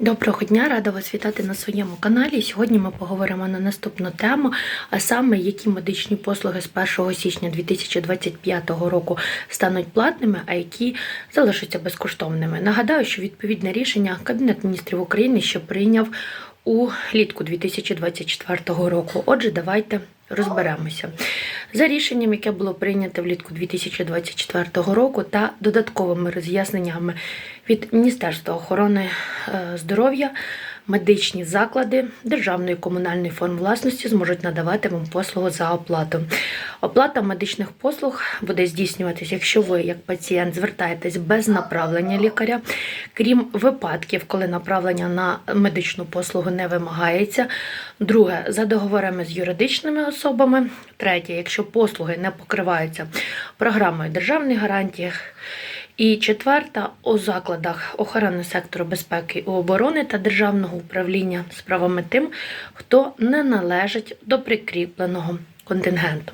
Доброго дня, рада вас вітати на своєму каналі. Сьогодні ми поговоримо на наступну тему, а саме які медичні послуги з 1 січня 2025 року стануть платними, а які залишаться безкоштовними. Нагадаю, що відповідне рішення Кабінет міністрів України ще прийняв у літку 2024 року. Отже, давайте розберемося. За рішенням, яке було прийнято влітку 2024 року, та додатковими роз'ясненнями від Міністерства охорони е, здоров'я, медичні заклади державної комунальної форм власності зможуть надавати вам послугу за оплату. Оплата медичних послуг буде здійснюватися, якщо ви, як пацієнт, звертаєтесь без направлення лікаря, крім випадків, коли направлення на медичну послугу не вимагається. Друге, за договорами з юридичними особами. Третє, якщо послуги не покриваються програмою державних гарантій. І четверта у закладах охорони сектору безпеки і оборони та державного управління справами тим, хто не належить до прикріпленого контингенту.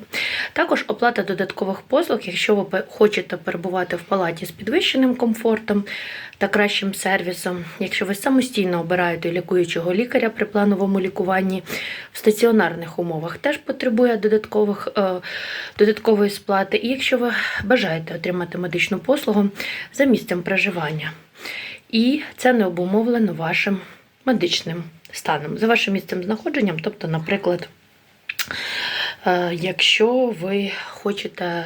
Також оплата додаткових послуг, якщо ви хочете перебувати в палаті з підвищеним комфортом та кращим сервісом, якщо ви самостійно обираєте лікуючого лікаря при плановому лікуванні в стаціонарних умовах, теж потребує додаткових, е, додаткової сплати. І якщо ви бажаєте отримати медичну послугу за місцем проживання. І це не обумовлено вашим медичним станом, за вашим місцем знаходженням, тобто, наприклад, Якщо ви хочете,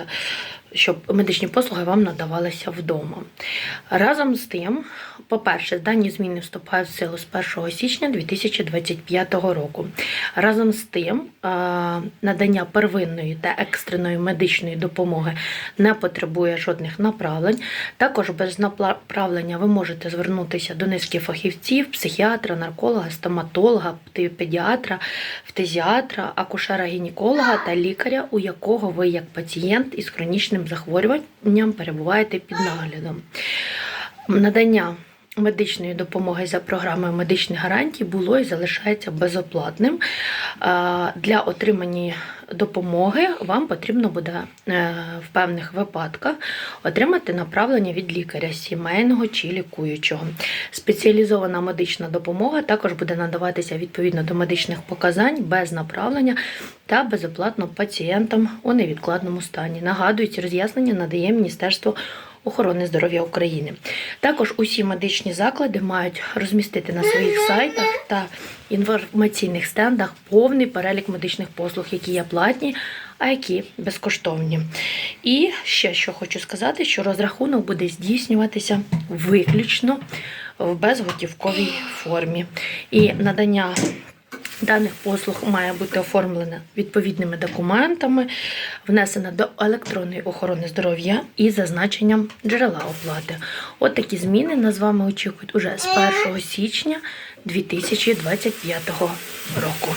щоб медичні послуги вам надавалися вдома. Разом з тим, по-перше, дані зміни вступають в силу з 1 січня 2025 року. Разом з тим, е, надання первинної та екстреної медичної допомоги не потребує жодних направлень. Також без направлення ви можете звернутися до низки фахівців, психіатра, нарколога, стоматолога, педіатра, фтизіатра, акушера-гінеколога та лікаря, у якого ви як пацієнт із хронічним захворюванням перебуваєте під наглядом. Надання медичної допомоги за програмою медичних гарантій було і залишається безоплатним. Для отримання допомоги вам потрібно буде е, в певних випадках отримати направлення від лікаря сімейного чи лікуючого. Спеціалізована медична допомога також буде надаватися відповідно до медичних показань без направлення та безоплатно пацієнтам у невідкладному стані. Нагадую, ці роз'яснення надає Міністерство охорони здоров'я України. Також усі медичні заклади мають розмістити на своїх сайтах та інформаційних стендах повний перелік медичних послуг, які є платні, а які безкоштовні. І ще що хочу сказати, що розрахунок буде здійснюватися виключно в безготівковій формі. І надання Даних послуг має бути оформлена відповідними документами, внесена до електронної охорони здоров'я і зазначенням джерела оплати. От такі зміни нас з вами очікують уже з 1 січня 2025 року.